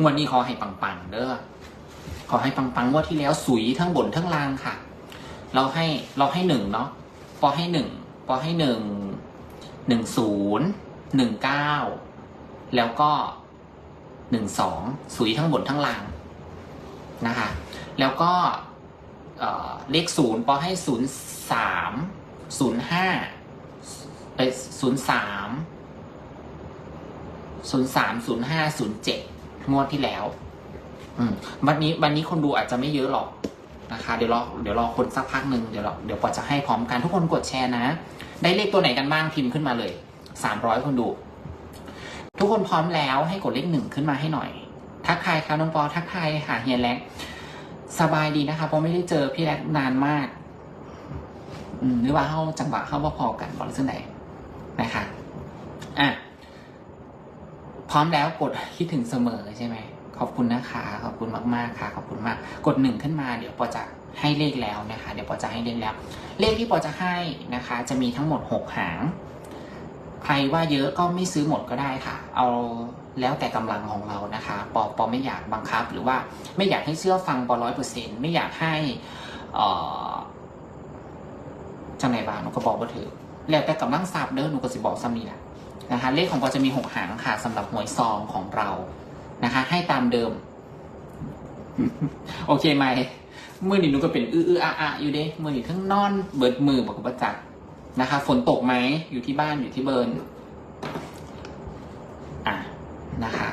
งวดนี้ขอให้ปังๆเด้อขอให้ปังๆงวดที่แล้วสุยทั้งบนทั้งล่างค่ะ เราให้เราให้หนึ่งเนาะปอให้หนึ่งปอให้หนึ่งหนึ่งศูนย์หนึ่งเก้าแล้วก็หนึ่งสองสุยทั้งบนทั้งล่างนะคะ แล้วก็เเลขศูนย์ปอให้ศูนย์สามศูนย์ห้าเอ้ศูนย์สามศูนย์สามศูนย์ห้าศูนย์เจ็ด งวดที่แล้ว อืม วันนี้วันนี้คนดูอาจจะไม่เยอะหรอกนะคะ เดี๋ยวรอเดี๋ยวรอคนสักพักหนึ่งเดี๋ยวเราเดี๋ยวปอจะให้พร้อมกันทุกคนกดแชร์นะ ได้เลขตัวไหนกันบ้างพิมพ์ขึ้นมาเลยสามร้อยคนดู ทุกคนพร้อมแล้วให้กดเลขหนึ่งขึ้นมาให้หน่อย ทักทายครับน้องปอทักทายหาเฮียแล็กสบายดีนะคะเพราะไม่ได้เจอพี่แล็กนานมาก อืมหรือว่าเข้าจังหวะเข้าพอๆกันบอกเรื่องไหนนะคะ อะ พร้อมแล้วกดคิดถึงเสมอใช่ไหมขอบคุณนะคะ ขอบคุณมากๆค่ะ ขอบคุณมาก กดหนึ่งขึ้นมาเดี๋ยวปอจะให้เลขแล้วนะคะ เดี๋ยวปอจะให้เลขแล้ว เลขที่ปอจะให้นะคะ จะมีทั้งหมดหกหาง ใครว่าเยอะก็ไม่ซื้อหมดก็ได้ค่ะ เอาแล้วแต่กำลังของเรานะคะ ปอปอไม่อยากบังคับ หรือว่าไม่อยากให้เชื่อฟังปอร้อยเปอร์เซ็นไม่อยากให้เออจังไหนบ้างหนูก็บอกว่าถือแล้วแต่กำลังทราบเด้อหนูก็สิบอกซ้ำนี่แหละ นะคะเลขของปอจะมีหกหางค่ะสำหรับหวยซองของเรานะคะ ให้ตามเดิม โอเคไหมมือนี่นูก็เป็นอื้ออื้ออาอาอยู่เด้มือนี่ทั้งนอนเบิดมือบอกประจักษ์นะคะ ฝนตกไหมอยู่ที่บ้านอยู่ที่เบิร์นอะนะคะ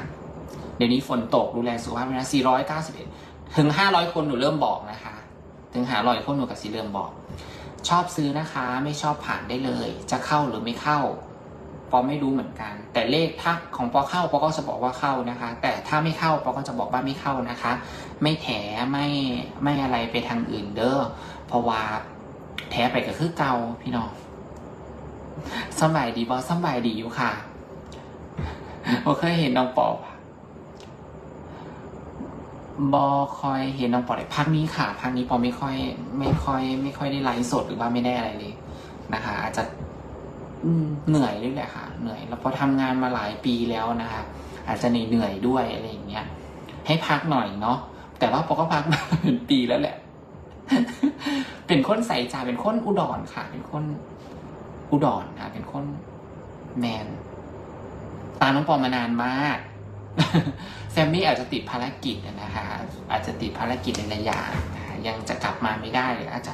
เดี๋ยวนี้ฝนตกดูแลสุขภาพนะ491 ถึง 500 คนหนูเริ่มบอกนะคะ ถึงหาร้อยคนหนูกับสีเริ่มบอก ชอบซื้อนะคะ ไม่ชอบผ่านได้เลย จะเข้าหรือไม่เข้า ปอไม่รู้เหมือนกัน แต่เลขถ้าของปอเข้าปอก็จะบอกว่าเข้านะคะ แต่ถ้าไม่เข้าปอก็จะบอกว่าไม่เข้านะคะ ไม่แถไม่ไม่อะไรไปทางอื่นเด้อเพราะว่าแถไปก็คือเก่าพี่น้องสบายดีบอสบายดีอยู่ค่ะโอเคยเห็นน้องปอบอคอยเห็นน้องปอได้พักนี้ค่ะพักนี้ปอไม่ค่อย ไม่ค่อย ไม่ค่อยได้ไลฟ์สดหรือว่าไม่ได้อะไรเลยนะคะ อาจจะ เหนื่อยด้วยแหละค่ะ เหนื่อย แล้วพอทำงานมาหลายปีแล้วนะคะ อาจจะเหนื่อยด้วยอะไรอย่างเงี้ย ให้พักหน่อยเนาะ แต่ว่าปอก็พักมาเป็นปีแล้วแหละ เป็นคนใส่ใจเป็นคนอุดรค่ะ เป็นคนอุดรค่ะ เป็นคนแมน ตามน้องปอมานานมากแซมมี่อาจจะติดภารกิจนะคะอาจจะติดภารกิจในระยะนะคะยังจะกลับมาไม่ได้หรืออาจจะ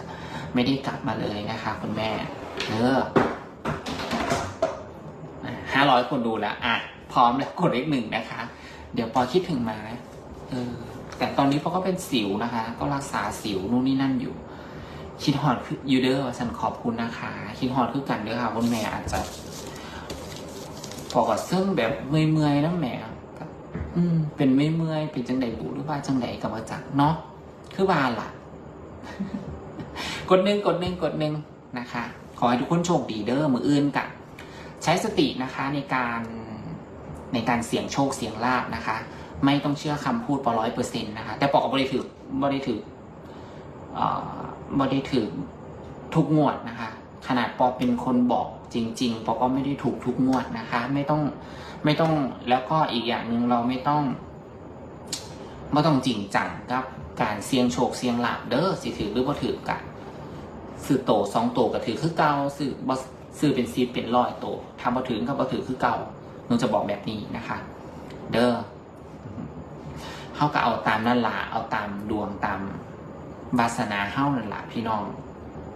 ไม่ได้กลับมาเลยนะคะ คุณแม่ เออ ห้ายคนดูแล้ว อะ พร้อมแล้วกดเลขหนึ่งนะคะ เดี๋ยวปอคิดถึงมานะเออ แต่ตอนนี้ปอก็เป็นสิวนะคะ ก็รักษาสิวนู่นนี่นั่นอยู่ คิดฮอดคือยูเดอร์ฉันขอบคุณนะคะ คิดฮอดคือกันเด้อค่ะคุณแม่อาจจะพอกับซึ่งแบบเมื่อยๆแล้วแหม่ก็อืม เป็นไม่เมื่อยเป็นจังใดบูหรือว่าจังใดกับว่าจักเนาะ คือว่าล่ะ กดหนึ่งกดหนึ่งกดหนึ่งนะคะ ขอให้ทุกคนโชคดีเด้อมืออื่นกับ ใช้สตินะคะในการในการเสี่ยงโชคเสี่ยงลาบนะคะ ไม่ต้องเชื่อคำพูดปอร้อยเปอร์เซ็นต์นะคะ แต่ปอกบริถือบริถือเอ่อบริถือทุกงวดนะคะ ขนาดปอเป็นคนบอกจริง ๆ ปอก็ไม่ได้ถูกทุกงวดนะคะ ไม่ต้องไม่ต้องแล้วก็อีกอย่างหนึ่งเราไม่ต้องไม่ต้องจริงจังกับการเสี่ยงโชคเสี่ยงลาบเด้อสิถือหรือบ่ถือกันซื้อโตสองโตก็ถือคือเก่าซื้อบ ซื้อเป็นซีเป็นร้อยโตทำบ่ถือก็บ่ถือคือเก่าหนูจะบอกแบบนี้นะคะ เด้อเขาก็เอาตามนั่นละเอาตามดวงตามวาสนาเฮ้านั่นละพี่น้อง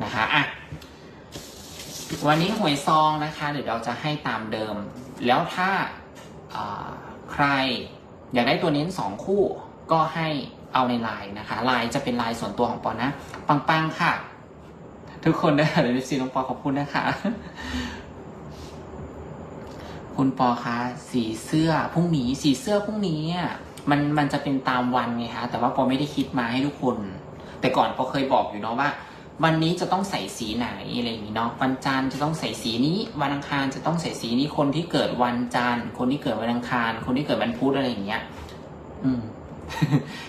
นะคะอะวันนี้หวยซองนะคะ เดี๋ยวเราจะให้ตามเดิม แล้วถ้าอ่าใครอยากได้ตัวเน้นสองคู่ก็ให้เอาในไลน์นะคะไลน์จะเป็นไลน์ส่วนตัวของปอนะ ปังๆค่ะ ทุกคนนะคะเดี๋ยวซีน้องปอขอบคุณนะคะ คุณปอคะสีเสื้อพรุ่งนี้สีเสื้อพรุ่งนี้อะมันมันจะเป็นตามวันไงคะแต่ว่าปอไม่ได้คิดมาให้ทุกคน แต่ก่อนปอเคยบอกอยู่เนาะว่า วันนี้จะต้องใส่สีไหนอะไรอย่างนี้เนาะวันจันทร์จะต้องใส่สีนี้ วันอังคารจะต้องใส่สีนี้คนที่เกิดวันจันทร์คนที่เกิดวันอังคาร คนที่เกิดวันพุธอะไรอย่างเงี้ย อืม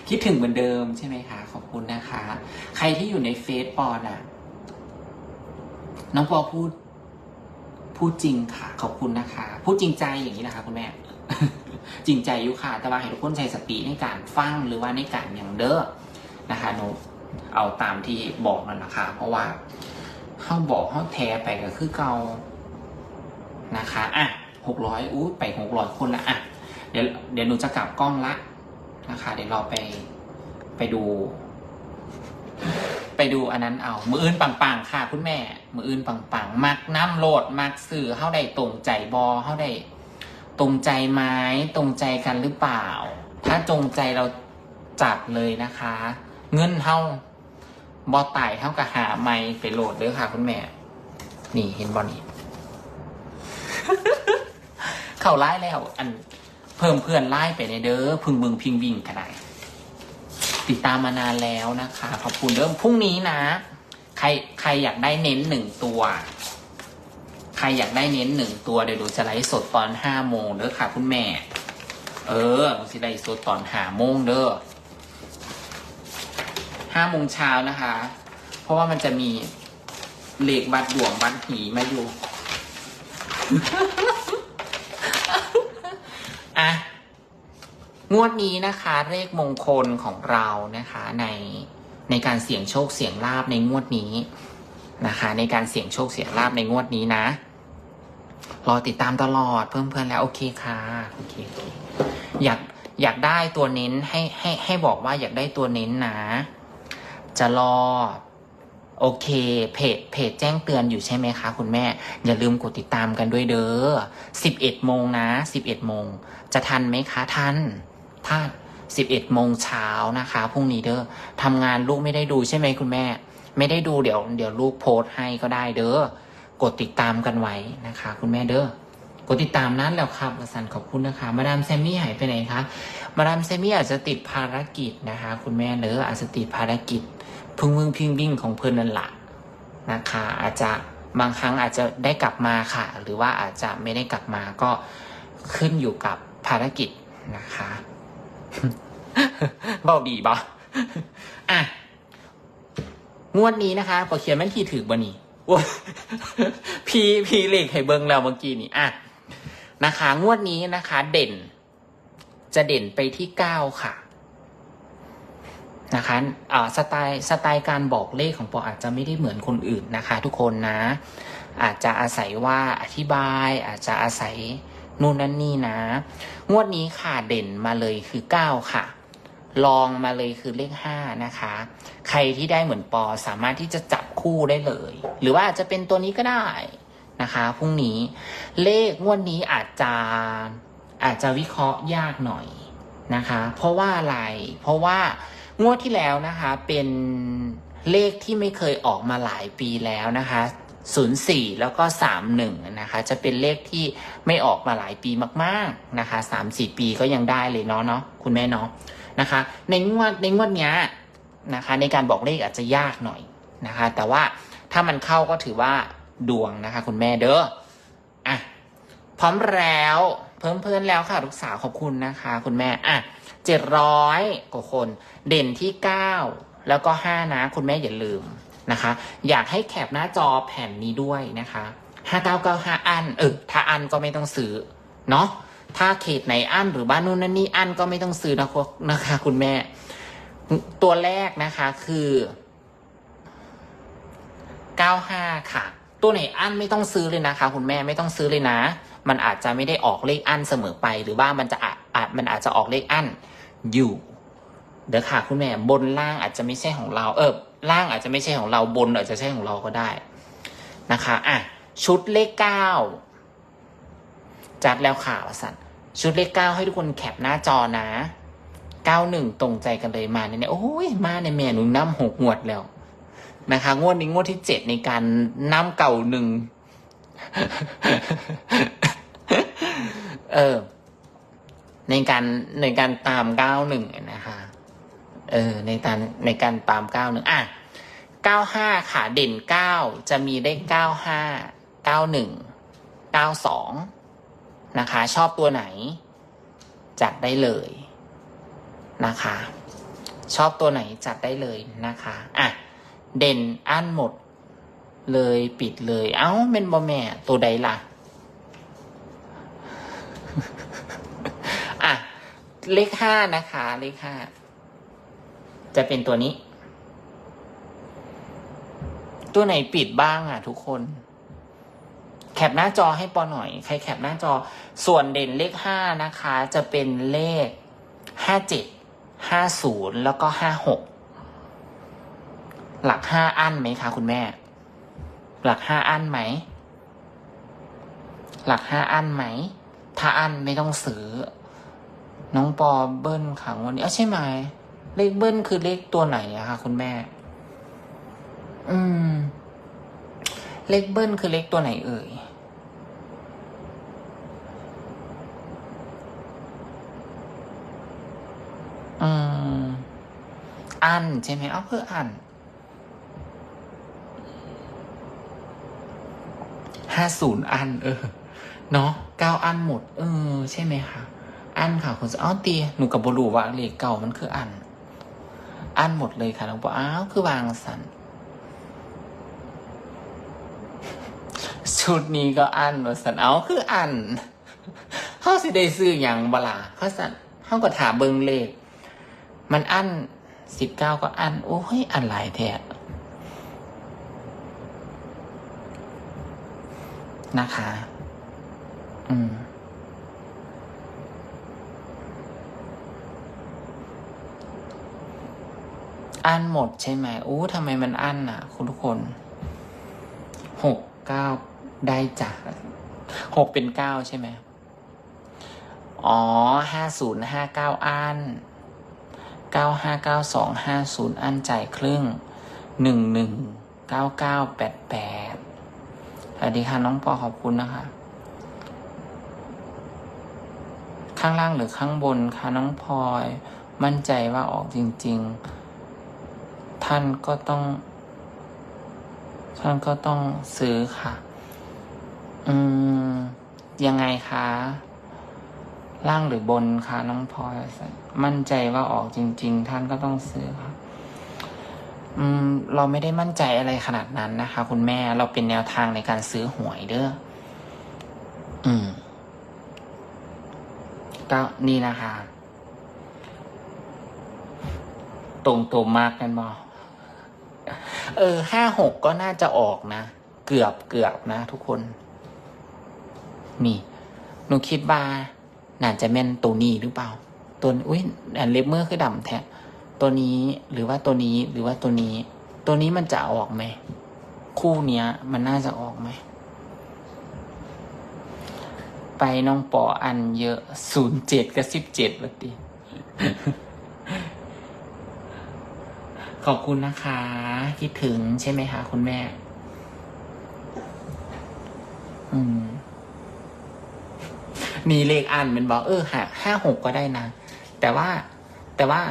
คิดถึงเหมือนเดิมใช่ไหมคะ ขอบคุณนะคะ ใครที่อยู่ในเฟซปอน่ะ น้องปอพูด พูดจริงค่ะ ขอบคุณนะคะ พูดจริงใจอย่างนี้นะคะคุณแม่ จริงใจอยุค่ะ แต่ว่าให้ทุกคนใช้สติในการฟังหรือว่าในการอย่างเด้อนะคะหนูเอาตามที่บอกนั่นแหละค่ะ เพราะว่าเขาบอกเขาแทไปก็คือเกานะคะอะหกร้อยอู้ไปหกร้อยคนละอะเดี๋ยวเดี๋ยวหนูจะกลับกล้องละนะคะ เดี๋ยวเราไปไปดู ไปดูอันนั้นเอา มืออื่นปังๆค่ะ คุณแม่ มืออื่นปังๆมักน้ำโหลดมักสื่อเข้าได้ตรงใจบอเข้าได้ตรงใจไหมตรงใจกันหรือเปล่า ถ้าจงใจเราจัดเลยนะคะ เงินเท่าบอไต่เท่ากับหาไม่ไปโหลดเด้อค่ะ คุณแม่ นี่เห็นบอนี่เข้าไล่แล้ว อันเพิ่มเพื่อนไล่ไปในเด้อพึงบึงพิงวิ่งขนาด ติดตามมานานแล้วนะคะ ขอบคุณเริ่มพรุ่งนี้นะ ใครใครอยากได้เน้นหนึ่งตัว ใครอยากได้เน้นหนึ่งตัวเดี๋ยวดูจะไลฟ์สดตอนห้าโมงเด้อค่ะคุณแม่ เออมันสิไลฟ์สดตอนห้าโมงเด้อห้าโมงเช้านะคะ เพราะว่ามันจะมีเหล็กบัดดวงบัดหีมาอยู่ อะ งวดนี้นะคะเลขมงคลของเรานะคะในในการเสี่ยงโชคเสี่ยงลาบในงวดนี้นะคะ ในการเสี่ยงโชคเสี่ยงลาบในงวดนี้นะ รอติดตามตลอดเพิ่มเพื่อนแล้วโอเคค่ะโอเคโอเคอยากอยากได้ตัวเน้นให้ให้ให้บอกว่าอยากได้ตัวเน้นนะ จะรอโอเค เพจเพจแจ้งเตือนอยู่ใช่ไหมคะคุณแม่ อย่าลืมกดติดตามกันด้วยเด้อ11โมงนะ11โมงจะทันไหมคะทัน ถ้า11โมงเช้านะคะพรุ่งนี้เด้อทำงานลูกไม่ได้ดูใช่ไหมคุณแม่ ไม่ได้ดูเดี๋ยว เดี๋ยวลูกโพสต์ให้ก็ได้เด้อกดติดตามกันไว้นะคะ คุณแม่เด้อกดติดตามนั้นแล้วครับสันขอบคุณนะคะ มาดามแซมมี่หายไปไหนคะมาดามแซมมี่อาจจะติดภารกิจนะคะ คุณแม่เด้ออาจจะติดภารกิจพึ่งพึ่งพิงวิ่งของเพื่อนนั่นแหละนะคะ อาจจะบางครั้งอาจจะได้กลับมาค่ะ หรือว่าอาจจะไม่ได้กลับมาก็ขึ้นอยู่กับภารกิจนะคะ เบาดีบ่อะ งวดนี้นะคะพอเขียนแม่นทีถือบนี่โอ้พีพีเลขให้เบิ้งแล้วเมื่อกี้นี่อะนะคะ งวดนี้นะคะ เด่น จะเด่นไปที่เก้าค่ะนะคะอ่าสไตล์สไตล์การบอกเลขของปออาจจะไม่ได้เหมือนคนอื่นนะคะ ทุกคนนะ อาจจะอาศัยว่าอธิบาย อาจจะอาศัย นู่นนั่นนี่นะ งวดนี้ค่ะเด่นมาเลยคือ 9 ค่ะลองมาเลยคือเลข5นะคะ ใครที่ได้เหมือนปอสามารถที่จะจับคู่ได้เลย หรือว่าอาจจะเป็นตัวนี้ก็ได้นะคะพรุ่งนี้เลขงวดนี้อาจจะอาจจะวิเคราะห์ยากหน่อยนะคะ เพราะว่าอะไร เพราะว่างวดที่แล้วนะคะเป็นเลขที่ไม่เคยออกมาหลายปีแล้วนะคะ 04 แล้วก็ 31 นะคะ จะเป็นเลขที่ไม่ออกมาหลายปีมาก ๆ นะคะ 3-4 ปีก็ยังได้เลยเนาะเนาะคุณแม่เนาะนะคะ ในงวดในงวดเนี้ยนะคะ ในการบอกเลขอาจจะยากหน่อยนะคะ แต่ว่าถ้ามันเข้าก็ถือว่าดวงนะคะ คุณแม่เด้ออะพร้อมแล้วเพิ่มเพื่อนแล้วค่ะลูกสาวขอบคุณนะคะ คุณแม่อะเจ็ดร้อยกว่าคน เด่นที่เก้าแล้วก็ห้านะ คุณแม่อย่าลืม นะคะ อยากให้แคปหน้าจอแผ่นนี้ด้วยนะคะห้าเก้าเก้าห้าอันเออถ้าอันก็ไม่ต้องซื้อเนาะถ้าเขตไหนอันหรือบ้านนู่นนั่นนี่อันก็ไม่ต้องซื้อนะคุณนะคะ คุณแม่ ตัวแรกนะคะคือ 95 ค่ะ ตัวไหนอันไม่ต้องซื้อเลยนะคะ คุณแม่ไม่ต้องซื้อเลยนะ มันอาจจะไม่ได้ออกเลขอันเสมอไป หรือว่ามันจะอาจอาจมันอาจจะออกเลขอันอยู่เดี๋ยวค่ะ คุณแม่บนล่างอาจจะไม่ใช่ของเราเออ ล่างอาจจะไม่ใช่ของเราบนอาจจะใช่ของเราก็ได้นะคะอะชุดเลขเก้าจัดแล้วค่ะวสันชุดเลขเก้าให้ทุกคนแคปหน้าจอนะเก้าหนึ่งตรงใจกันเลยมาเนี่ยโอ้ยมาในแม่หนูน้ำหกงวดแล้วนะคะ งวดนี้งวดที่เจ็ดในการน้ำเก่าหนึ่งเออในการในการตามเก้าหนึ่งนะคะ เออในการในการตามเก้าหนึ่งอะเก้าห้าขาเด่นเก้าจะมีเลขเก้าห้าเก้าหนึ่งเก้าสองนะคะ ชอบตัวไหน จัดได้เลยนะคะ ชอบตัวไหนจัดได้เลยนะคะอะเด่นอันหมดเลยปิดเลยเอ้าเป็นบอแม่ตัวใดล่ะอะเลขห้านะคะ เลขห้า จะเป็นตัวนี้ ตัวไหนปิดบ้างอะ ทุกคน แคปหน้าจอให้ปอหน่อย ใครแคปหน้าจอ ส่วนเด่นเลขห้านะคะ จะเป็นเลขห้าเจ็ดห้าศูนย์แล้วก็ห้าหกหลักห้าอันไหมคะ คุณแม่ หลักห้าอันไหม หลักห้าอันไหม ถ้าอันไม่ต้องซื้อ น้องปอเบิ้ลขังวันนี้เอ้าใช่ไหม เลขเบิ้ลคือเลขตัวไหนอะคะคุณแม่ อืม เลขเบิ้ลคือเลขตัวไหนเอ่ย อืม อันใช่ไหมเอ้าคืออันห้าศูนย์อัน เออ เนาะเก้าอันหมด เออ ใช่ไหมคะอันค่ะคุณอ้าวตีหนูกับบรูว่าเลขเก่ามันคืออัน อันหมดเลยค่ะน้องปออ้าวคือวางสันชุดนี้ก็อันว่าสันเอาคืออันเขาสิได้ซื้ออย่างบลาเขาสันเขาก็ถามเบิงเลข มันอันสิบเก้าก็อันโอ้ยอันหลายแท้นะคะ อืม อันหมดใช่ไหมอู้ทำไมมันอันอะ คุณทุกคนหกเก้าได้จ้ะหกเป็นเก้าใช่ไหมอ๋อห้าศูนย์ห้าเก้าอันเก้าห้าเก้าสองห้าศูนย์อันจ่ายครึ่งหนึ่งหนึ่งเก้าเก้าแปดแปดสวัสดีค่ะน้องปอขอบคุณนะคะ ข้างล่างหรือข้างบนคะน้องพลอย มั่นใจว่าออกจริง ๆ ท่านก็ต้อง ท่านก็ต้องซื้อค่ะ อืม ยังไงคะ ล่างหรือบนคะน้องพลอยมั่นใจว่าออกจริง ๆ ท่านก็ต้องซื้อค่ะอืม เราไม่ได้มั่นใจอะไรขนาดนั้นนะคะ คุณแม่เราเป็นแนวทางในการซื้อหวยเด้ออืมก็นี่นะคะ ตรงตัวมากกันบอ เออห้าหกก็น่าจะออกนะ เกือบเกือบนะทุกคน นี่ หนูคิดว่าน่าจะแม่นตัวนี้หรือเปล่า ตัวอุ้ยอันเล็บเมื่อคือดำแท้ตัวนี้หรือว่าตัวนี้หรือว่าตัวนี้ ตัวนี้มันจะออกไหม คู่เนี้ย มันน่าจะออกไหม ไปน้องปออันเยอะศูนย์เจ็ดกับสิบเจ็ดวันดี ขอบคุณนะคะ คิดถึงใช่ไหมคะคุณแม่ อืม มีเลขอันมันบอกเออหาห้าหกก็ได้นะ แต่ว่าแต่ว่า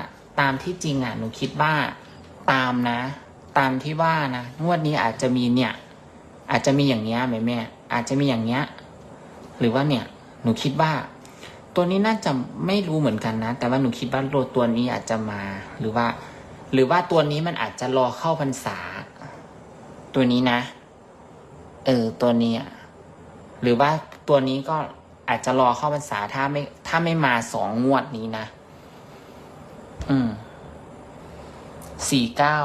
ตามที่จริงอะหนูคิดว่าตามนะ ตามที่ว่านะงวดนี้อาจจะมีเนี่ย อาจจะมีอย่างเงี้ยแม่แม่อาจจะมีอย่างเงี้ย หรือว่าเนี่ย หนูคิดว่า ตัวนี้น่าจะไม่รู้เหมือนกันนะ แต่ว่าหนูคิดว่าโลตัวนี้อาจจะมาหรือว่า หรือว่าตัวนี้มันอาจจะรอเข้าพรรษา ตัวนี้นะ เออ ตัวนี้ หรือว่าตัวนี้ก็อาจจะรอเข้าพรรษาถ้าไม่ ถ้าไม่มาสองงวดนี้นะ อืมสี่เก้า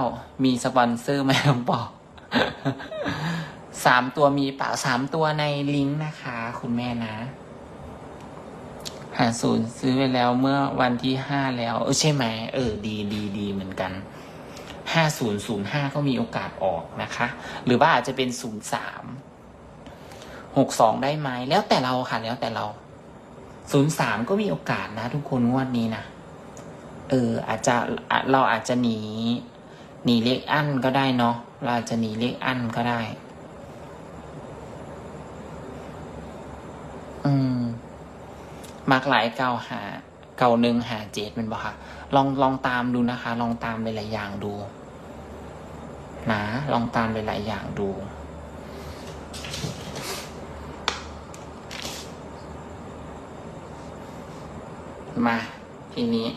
มีสปอนเซอร์ไหมน้องบอกสามตัวมีเปล่าสามตัวในลิงก์นะคะ คุณแม่นะ หาศูนย์ซื้อไปแล้วเมื่อวันที่ห้าแล้ว เออใช่ไหมเออดีดีดีเหมือนกันห้าศูนย์ศูนย์ห้าก็มีโอกาสออกนะคะ หรือว่าอาจจะเป็นศูนย์สามหกสองได้ไหมแล้วแต่เราค่ะ แล้วแต่เราศูนย์สามก็มีโอกาสนะ ทุกคนงวดนี้นะเออ อาจจะเราอาจจะหนีหนีเลขอั้นก็ได้เนาะเราอาจจะหนีเลขอั้นก็ได้ อืม มักหลายเก่าหาเก่าหนึ่งหาเจ็ดมันบอกค่ะ ลองลองตามดูนะคะ ลองตามหลายๆอย่างดูนะลองตามหลายๆอย่างดูมาทีนี้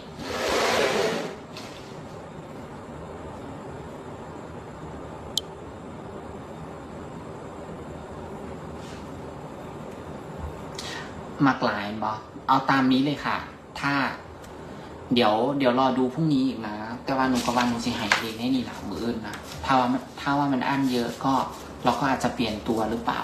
มักหลายบอเอาตามนี้เลยค่ะ ถ้า เดี๋ยว เดี๋ยวรอดูพรุ่งนี้อีกนะ แต่ว่าหนูก็ว่าหนูสิหายเองให้นี่หลังมืออื่นนะ ถ้าว่าถ้าว่ามันอั้นเยอะก็เราก็อาจจะเปลี่ยนตัวหรือเปล่า